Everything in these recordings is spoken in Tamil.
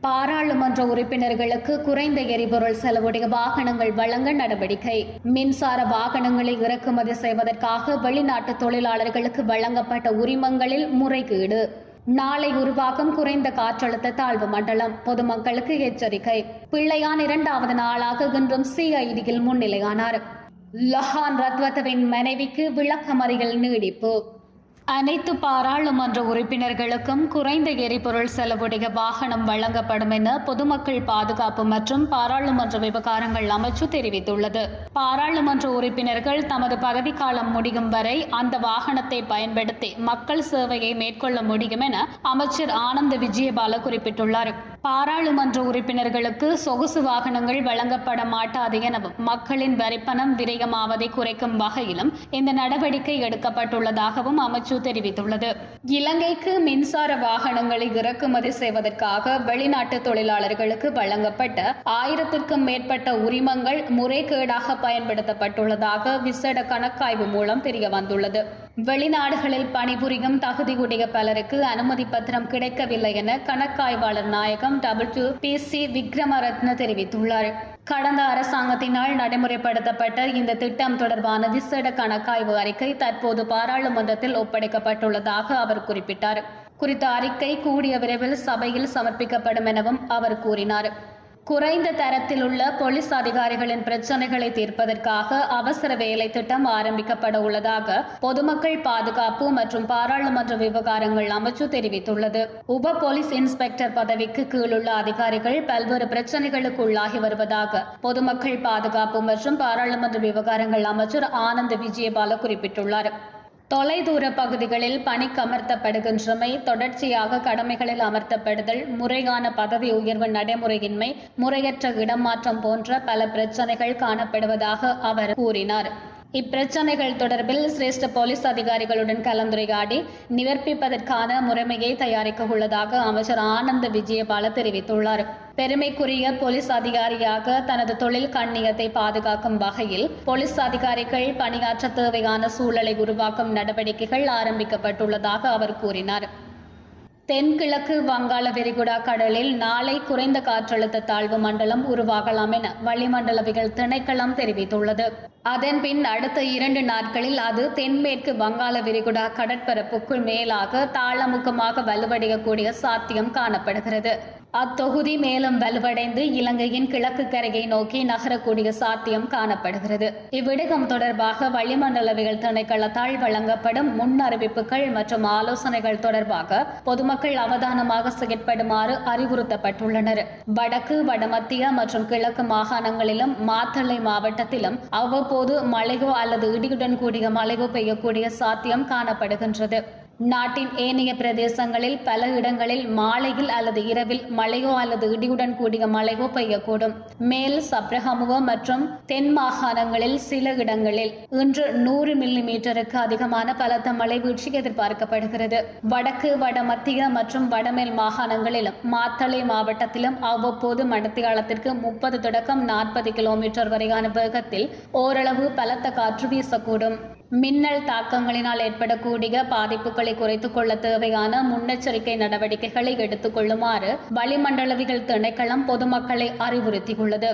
பாராளுமன்ற உறுப்பினர்களுக்கு குறைந்த எரிபொருள் செலவுடைய வாகனங்கள் வழங்க நடவடிக்கை. மின்சார வாகனங்களை இறக்குமதி செய்வதற்காக வெளிநாட்டு தொழிலாளர்களுக்கு வழங்கப்பட்ட உரிமங்களில் முறைகேடு. நாளை உருவாகும் குறைந்த காற்றழுத்த தாழ்வு மண்டலம். பொதுமக்களுக்கு எச்சரிக்கை. பிள்ளையான் இரண்டாவது நாளாக இன்றும் சிஐடியில் முன்னிலையானார். லஹான் ரத்வத்தவின் மனைவிக்கு விளக்கமறிகள் நீடிப்பு. அனைத்து பாராளுமன்ற உறுப்பினர்களுக்கும் குறைந்த எரிபொருள் செலவுடைய வாகனம் வழங்கப்படும் என பொதுமக்கள் பாதுகாப்பு மற்றும் பாராளுமன்ற விவகாரங்கள் அமைச்சு தெரிவித்துள்ளது. பாராளுமன்ற உறுப்பினர்கள் தமது பதவிக்காலம் முடியும் வரை அந்த வாகனத்தை பயன்படுத்தி மக்கள் சேவையை மேற்கொள்ள முடியும் என அமைச்சர் ஆனந்த விஜயபால குறிப்பிட்டுள்ளார். பாராளுமன்ற உறுப்பினர்களுக்கு சொகுசு வாகனங்கள் வழங்கப்பட மாட்டாது எனவும் மக்களின் வரிப்பணம் விரயமாவதை குறைக்கும் வகையிலும் இந்த நடவடிக்கை எடுக்கப்பட்டுள்ளதாகவும் அமைச்சு தெரிவித்துள்ளது. இலங்கைக்கு மின்சார வாகனங்களை இறக்குமதி செய்வதற்காக வெளிநாட்டு தொழிலாளர்களுக்கு வழங்கப்பட்ட ஆயிரத்திற்கும் மேற்பட்ட உரிமங்கள் முறைகேடாக பயன்படுத்தப்பட்டுள்ளதாக விசேட கணக்காய்வு மூலம் தெரிய வந்துள்ளது வெளிநாடுகளில் பணிபுரியும் தகுதியுடைய பலருக்கு அனுமதி பத்திரம் கிடைக்கவில்லை என கணக்காய்வாளர் நாயகம் டபிள்யூ பி சி விக்ரமரத்ன தெரிவித்துள்ளார். கடந்த அரசாங்கத்தினால் நடைமுறைப்படுத்தப்பட்ட இந்த திட்டம் தொடர்பான விசேட கணக்காய்வு அறிக்கை தற்போது பாராளுமன்றத்தில் ஒப்படைக்கப்பட்டுள்ளதாக அவர் குறிப்பிட்டார். குறித்த அறிக்கை கூடிய விரைவில் சபையில் சமர்ப்பிக்கப்படும் எனவும் அவர் கூறினார். குறைந்த தரத்தில் உள்ள போலீஸ் அதிகாரிகளின் பிரச்சனைகளை தீர்ப்பதற்காக அவசர வேலை திட்டம் ஆரம்பிக்கப்பட உள்ளதாக பொதுமக்கள் பாதுகாப்பு மற்றும் பாராளுமன்ற விவகாரங்கள் அமைச்சு தெரிவித்துள்ளது. உப போலீஸ் இன்ஸ்பெக்டர் பதவிக்கு கீழுள்ள அதிகாரிகள் பல்வேறு பிரச்சனைகளுக்கு உள்ளாகி வருவதாக பொதுமக்கள் பாதுகாப்பு மற்றும் பாராளுமன்ற விவகாரங்கள் அமைச்சர் ஆனந்த் விஜயபால குறிப்பிட்டுள்ளார். தொலைதூர பகுதிகளில் பணிக்கமர்த்தப்படுகின்றமை தொடர்ச்சியாக கடமைகளில் அமர்த்தப்படுதல் முறையான பதவி உயர்வு நடைமுறையின்மை முறையற்ற இடமாற்றம் போன்ற பல பிரச்சனைகள் காணப்படுவதாக அவர் கூறினார். இப்பிரச்சனைகள் தொடர்பில் சிரேஷ்ட போலீஸ் அதிகாரிகளுடன் கலந்துரையாடி நிவர்ப்பிப்பதற்கான முறைமையை தயாரிக்க உள்ளதாக அமைச்சர் ஆனந்த விஜயபால தெரிவித்துள்ளார். பெருமைக்குரிய போலீஸ் அதிகாரியாக தனது தொழில் கண்ணியத்தை பாதுகாக்கும் வகையில் போலீஸ் அதிகாரிகள் பணியாற்ற தேவையான சூழலை உருவாக்கும் நடவடிக்கைகள் ஆரம்பிக்கப்பட்டுள்ளதாக அவர் கூறினார். தென்கிழக்கு வங்காள விரிகுடா கடலில் நாளை குறைந்த காற்றழுத்த தாழ்வு மண்டலம் உருவாகலாம் என வளிமண்டலவிகள் திணைக்களம் தெரிவித்துள்ளது. அதன்பின் அடுத்த இரண்டு நாட்களில் அது தென்மேற்கு வங்காள விரிகுடா கடற்பரப்புக்குள் மேலாக தாளமுக்கமாக வலுவடையக்கூடிய சாத்தியம் காணப்படுகிறது. அத்தொகுதி மேலும் வலுவடைந்து இலங்கையின் கிழக்கு கரையை நோக்கி நகரக்கூடிய சாத்தியம் காணப்படுகிறது. இவ்விடகம் தொடர்பாக வளிமண்டலவியல் திணைக்களத்தால் வழங்கப்படும் முன் அறிவிப்புகள் மற்றும் ஆலோசனைகள் தொடர்பாக பொதுமக்கள் அவதானமாக செயற்படுமாறு அறிவுறுத்தப்பட்டுள்ளனர். வடக்கு வடமத்திய மற்றும் கிழக்கு மாகாணங்களிலும் மாத்தளை மாவட்டத்திலும் அவ்வப்போது மழையோ அல்லது இடியுடன் கூடிய மழையோ பெய்யக்கூடிய சாத்தியம் காணப்படுகின்றது. நாட்டின் ஏனைய பிரதேசங்களில் பல இடங்களில் மாலையில் அல்லது இரவில் மழையோ அல்லது இடியுடன் கூடிய மழையோ பெய்யக்கூடும். மேல் சப்ரஹமுவ மற்றும் தென் மாகாணங்களில் சில இடங்களில் இன்று நூறு மில்லி மீட்டருக்கு அதிகமான பலத்த மழை வீழ்ச்சி எதிர்பார்க்கப்படுகிறது. வடக்கு வடமத்திய மற்றும் வடமேல் மாகாணங்களிலும் மாத்தளை மாவட்டத்திலும் அவ்வப்போது மடத்தியாலத்திற்கு முப்பது தொடக்கம் நாற்பது கிலோமீட்டர் வரையான வேகத்தில் ஓரளவு பலத்த காற்று வீசக்கூடும். மின்னல் தாக்கங்களினால் ஏற்படக்கூடிய பாதிப்புகளை குறைத்துக் கொள்ள தேவையான முன்னெச்சரிக்கை நடவடிக்கைகளை எடுத்துக் கொள்ளுமாறு வளிமண்டலவியல் திணைக்களம் பொதுமக்களை அறிவுறுத்தியுள்ளது.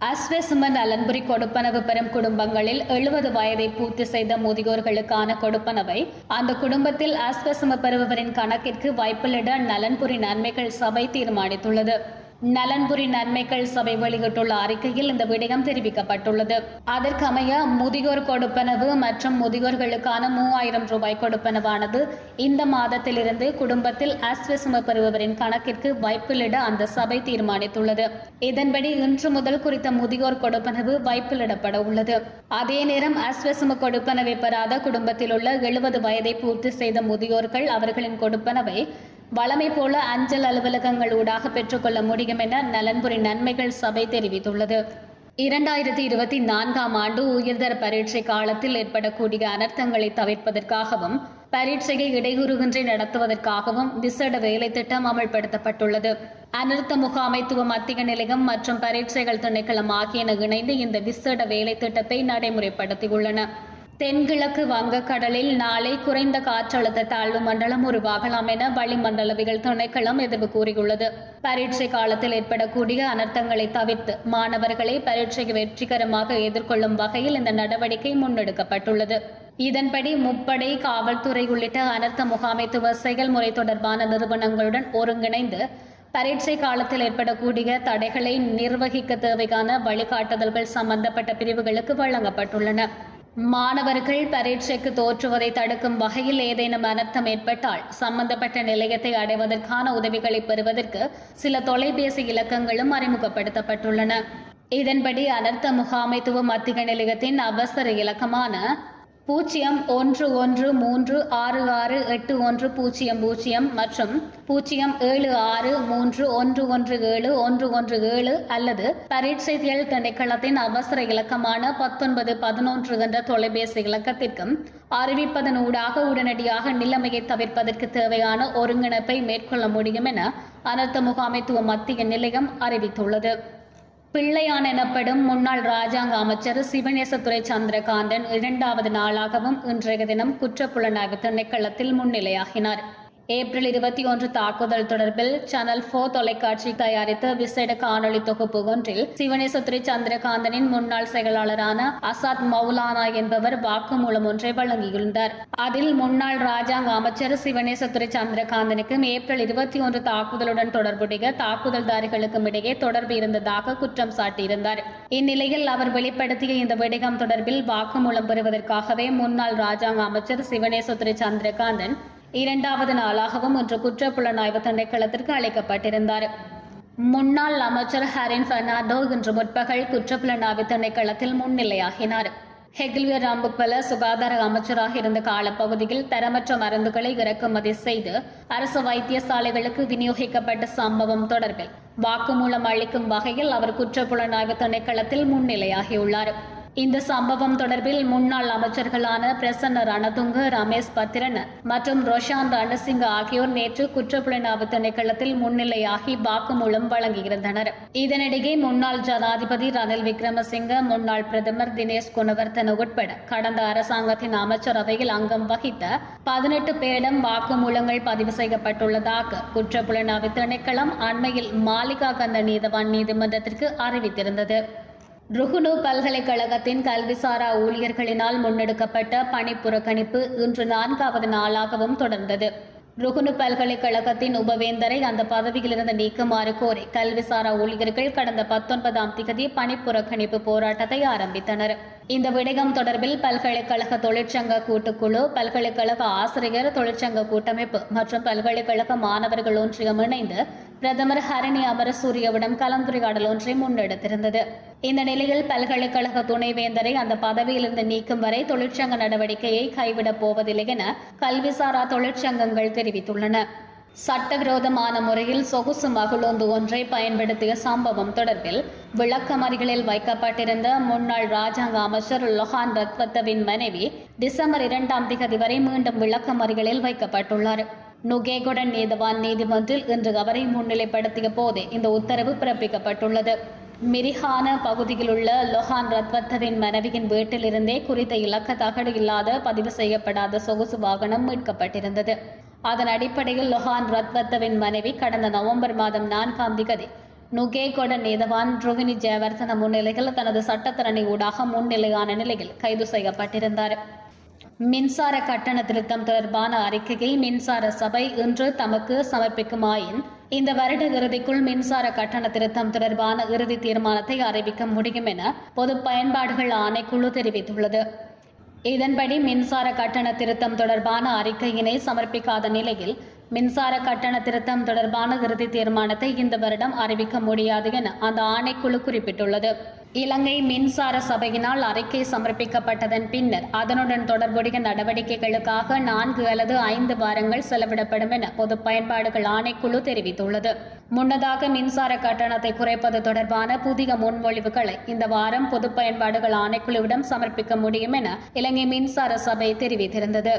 அஸ்வெசும நலன்புரி கொடுப்பனவு பெறும் குடும்பங்களில் எழுபது வயதை பூர்த்தி செய்த முதியோர்களுக்கான கொடுப்பனவை. அந்த குடும்பத்தில் அஸ்வெசும பெறுபவரின் கணக்கிற்கு வைப்பிலிட நலன்புரி நன்மைகள் சபை தீர்மானித்துள்ளது. நலன்புரி நன்மைகள் சபை வெளியிட்டுள்ள அறிக்கையில் இந்த விடயம் தெரிவிக்கப்பட்டுள்ளது. அதற்கமைய முதியோர் கொடுப்பனவு மற்றும் முதியோர்களுக்கான மூவாயிரம் ரூபாய் கொடுப்பனவானது இந்த மாதத்திலிருந்து குடும்பத்தில் அஸ்வசம பெறுபவரின் கணக்கிற்கு வைப்பிலிட அந்த சபை தீர்மானித்துள்ளது. இதன்படி இன்று முதல் குறித்த முதியோர் கொடுப்பனவு வைப்பிலிடப்பட உள்ளது. அதே நேரம் அஸ்வசம கொடுப்பனவை பெறாத குடும்பத்தில் உள்ள எழுபது வயதை பூர்த்தி செய்த முதியோர்கள் அவர்களின் கொடுப்பனவை வளமை போல அஞ்சல் அலுவலகங்கள் ஊடாக பெற்றுக்கொள்ள முடியும் என நலன்புரி நன்மைகள் சபை தெரிவித்துள்ளது. இரண்டாயிரத்தி இருபத்தி நான்காம் ஆண்டு உயர்தர பரீட்சை காலத்தில் ஏற்படக்கூடிய அனர்த்தங்களை தவிர்ப்பதற்காகவும் பரீட்சையை இடையூறுகின்றி நடத்துவதற்காகவும் விசேட வேலை திட்டம் அமல்படுத்தப்பட்டுள்ளது. அனர்த்த முகாமைத்துவ மத்திய நிலையம் மற்றும் பரீட்சைகள் திணைக்களம் ஆகியன இணைந்து இந்த விசேட வேலை திட்டத்தை நடைமுறைப்படுத்தியுள்ளன. தென்கிழக்கு வங்கக்கடலில் நாளை குறைந்த காற்றழுத்த தாழ்வு மண்டலம் உருவாகலாம் என வளிமண்டலவியல் திணைக்களம் எதிர்வு கூறியுள்ளது. பரீட்சை காலத்தில் ஏற்படக்கூடிய அனர்த்தங்களை தவிர்த்து மாணவர்களை பரீட்சைக்கு வெற்றிகரமாக எதிர்கொள்ளும் வகையில் இந்த நடவடிக்கை முன்னெடுக்கப்பட்டுள்ளது. இதன்படி முப்படை காவல்துறை உள்ளிட்ட அனர்த்த முகாமைத்துவ செயல்முறை தொடர்பான நிறுவனங்களுடன் ஒருங்கிணைந்து பரீட்சை காலத்தில் ஏற்படக்கூடிய தடைகளை நிர்வகிக்க தேவையான வழிகாட்டுதல்கள் சம்பந்தப்பட்ட பிரிவுகளுக்கு வழங்கப்பட்டுள்ளன. மாணவர்கள் பரீட்சைக்கு தோற்றுவதை தடுக்கும் வகையில் ஏதேனும் அனர்த்தம் ஏற்பட்டால் சம்பந்தப்பட்ட நிலையத்தை அடைவதற்கான உதவிகளை பெறுவதற்கு சில தொலைபேசி இலக்கங்களும் அறிமுகப்படுத்தப்பட்டுள்ளன. இதன்படி அனர்த்த முகாமைத்துவ மத்திய நிலையத்தின் அவசர இலக்கமான பூஜ்ஜியம் ஒன்று ஒன்று மூன்று ஆறு ஆறு எட்டு ஒன்று பூஜ்ஜியம் பூஜ்ஜியம் மற்றும் பூஜ்ஜியம் ஏழு ஆறு மூன்று ஒன்று ஒன்று ஏழு ஒன்று ஒன்று ஏழு அல்லது பரீட்சைகள் திணைக்களத்தின் அவசர இலக்கமான பத்தொன்பது பதினொன்று என்ற தொலைபேசி இலக்கத்திற்கும் அறிவிப்பதன் ஊடாக உடனடியாக நிலைமையை தவிர்ப்பதற்கு தேவையான ஒருங்கிணைப்பை மேற்கொள்ள முடியும் என அனர்த்த முகாமைத்துவ மத்திய நிலையம் அறிவித்துள்ளது. பிள்ளையான் எனப்படும் முன்னாள் ராஜாங்க அமைச்சர் சிவநேசத்துறை சந்திரகாந்தன் இரண்டாவது நாளாகவும் இன்றைய தினம் குற்றப்புலனாய்வு திணைக்களத்தில் முன்னிலையாகினார். ஏப்ரல் இருபத்தி ஒன்று தாக்குதல் தொடர்பில் சேனல் போர் தொலைக்காட்சி தயாரித்த விசேட காணொலி தொகுப்பு ஒன்றில் சிவனேசத்துறை சந்திரகாந்தனின் முன்னாள் செயலாளரான அசாத் மௌலானா என்பவர் வாக்குமூலம் ஒன்றை வழங்கியிருந்தார். அதில் முன்னாள் ராஜாங்க அமைச்சர் சிவனேசத்துறை சந்திரகாந்தனுக்கும் ஏப்ரல் இருபத்தி ஒன்று தாக்குதலுடன் தொடர்புடைய தாக்குதல்தாரிகளுக்கும் இடையே தொடர்பு இருந்ததாக குற்றம் சாட்டியிருந்தார். இந்நிலையில் அவர் வெளிப்படுத்திய இந்த விடயம் தொடர்பில் வாக்குமூலம் பெறுவதற்காகவே முன்னாள் ராஜாங்க அமைச்சர் சிவனேசுத்ரி சந்திரகாந்தன் இரண்டாவது நாளாகவும் இன்று குற்றப்புலனாய்வு திணைக்களத்திற்கு அழைக்கப்பட்டிருந்தார். முன்னாள் அமைச்சர் ஹரின் பெர்னாண்டோ இன்று முற்பகல் குற்றப்புலனாய்வு திணைக்களத்தில் முன்னிலையாகினார். ஹெகில்வியர் ராம்புக்வல சுகாதார அமைச்சராக இருந்த காலப்பகுதியில் தரமற்ற மருந்துகளை இறக்குமதி செய்து அரசு வைத்தியசாலைகளுக்கு விநியோகிக்கப்பட்ட சம்பவம் தொடர்பில் வாக்குமூலம் அளிக்கும் வகையில் அவர் குற்றப்புலனாய்வு திணைக்களத்தில் முன்னிலையாகியுள்ளார். இந்த சம்பவம் தொடர்பில் முன்னாள் அமைச்சர்களான பிரசன்ன ரணதுங்கு ரமேஷ் பத்திரன் மற்றும் ரோஷாந்த் ரணசிங்க ஆகியோர் நேற்று குற்றப்புலனாய்வு திணைக்களத்தில் முன்னிலையாகி வாக்குமூலம் வழங்கியிருந்தனர். இதனிடையே முன்னாள் ஜனாதிபதி ரணில் விக்ரமசிங்க முன்னாள் பிரதமர் தினேஷ் குணவர்தன் உட்பட கடந்த அரசாங்கத்தின் அமைச்சரவையில் அங்கம் வகித்த பதினெட்டு பேரிடம் வாக்குமூலங்கள் பதிவு செய்யப்பட்டுள்ளதாக குற்றப்புலனாய்வு திணைக்களம் அண்மையில் மாலிகா கந்த நீதவான் நீதிமன்றத்திற்கு அறிவித்திருந்தது. ருகுனு பல்கலைக்கழகத்தின் கல்விசாரா ஊழியர்களினால் முன்னெடுக்கப்பட்ட பணி புறக்கணிப்பு இன்று நான்காவது நாளாகவும் தொடர்ந்தது. ருகுனு பல்கலைக்கழகத்தின் உபவேந்தரை அந்த பதவியிலிருந்து நீக்குமாறு கோரி கல்விசாரா ஊழியர்கள் கடந்த பத்தொன்பதாம் திகதி பணி புறக்கணிப்பு போராட்டத்தை ஆரம்பித்தனர். இந்த விடயம் தொடர்பில் பல்கலைக்கழக தொழிற்சங்க கூட்டுக்குழு பல்கலைக்கழக ஆசிரியர் தொழிற்சங்க கூட்டமைப்பு மற்றும் பல்கலைக்கழக மாணவர்கள் ஒன்றியம் இணைந்து பிரதமர் ஹரணி அமரசூரியவிடம் கலந்துரையாடல் ஒன்றை முன்னெடுத்திருந்தது. இந்த நிலையில் பல்கலைக்கழக துணைவேந்தரை அந்த பதவியிலிருந்து நீக்கும் வரை தொழிற்சங்க நடவடிக்கையை கைவிடப் போவதில்லை என கல்விசாரா தொழிற்சங்கங்கள் தெரிவித்துள்ளன. சட்டவிரோதமான முறையில் சொகுசு மகளோந்து ஒன்றை பயன்படுத்திய சம்பவம் தொடர்பில் விளக்கமறிகளில் வைக்கப்பட்டிருந்த முன்னாள் ராஜாங்க அமைச்சர் லொஹான் ரத்வத்தவின் மனைவி டிசம்பர் இரண்டாம் திகதி வரை மீண்டும் விளக்கமறிகளில் வைக்கப்பட்டுள்ளார். நுகேகுடன் நீதவான் நீதிமன்றில் இன்று அவரை முன்னிலைப்படுத்திய போதே இந்த உத்தரவு பிறப்பிக்கப்பட்டுள்ளது. மிரிஹான பகுதியிலுள்ள லொஹான் ரத்வத்தரின் மனைவியின் வீட்டிலிருந்தே குறித்த இலக்க தகடு இல்லாத பதிவு செய்யப்படாத சொகுசு வாகனம் மீட்கப்பட்டிருந்தது. அதன் அடிப்படையில் லொஹான் ரத்வத்தவின் மனைவி கடந்த நவம்பர் மாதம் நான்காம் திகதி நுகேகொட நீதவான் ருவினி ஜெயவர்தன முன்னிலையில் தனது சட்டத்தரணி ஊடாக முன்னிலையான நிலையில் கைது செய்யப்பட்டிருந்தார். மின்சார கட்டண திருத்தம் தொடர்பான அறிக்கையை மின்சார சபை இன்று தமக்கு சமர்ப்பிக்குமாயின் இந்த வருட இறுதிக்குள் மின்சார கட்டண திருத்தம் தொடர்பான இறுதி தீர்மானத்தை அறிவிக்க முடியும் என பொது பயன்பாடுகள் ஆணைக்குழு தெரிவித்துள்ளது. இதன்படி மின்சார கட்டண திருத்தம் தொடர்பான அறிக்கையினை சமர்ப்பிக்காத நிலையில் மின்சார கட்டண திருத்தம் தொடர்பான இறுதி தீர்மானத்தை இந்த வருடம் அறிவிக்க முடியாது என அந்த ஆணைக்குழு குறிப்பிட்டுள்ளது. இலங்கை மின்சார சபையினால் அறிக்கை சமர்ப்பிக்கப்பட்டதன் பின்னர் அதனுடன் தொடர்புடைய நடவடிக்கைகளுக்காக நான்கு அல்லது ஐந்து வாரங்கள் செலவிடப்படும் என பொது பயன்பாடுகள் ஆணைக்குழு தெரிவித்துள்ளது. முன்னதாக மின்சார கட்டணத்தை குறைப்பது தொடர்பான புதிய முன்மொழிவுகளை இந்த வாரம் பொது பயன்பாடுகள் ஆணைக்குழுவிடம் சமர்ப்பிக்க முடியும் என இலங்கை மின்சார சபை தெரிவித்திருந்தது.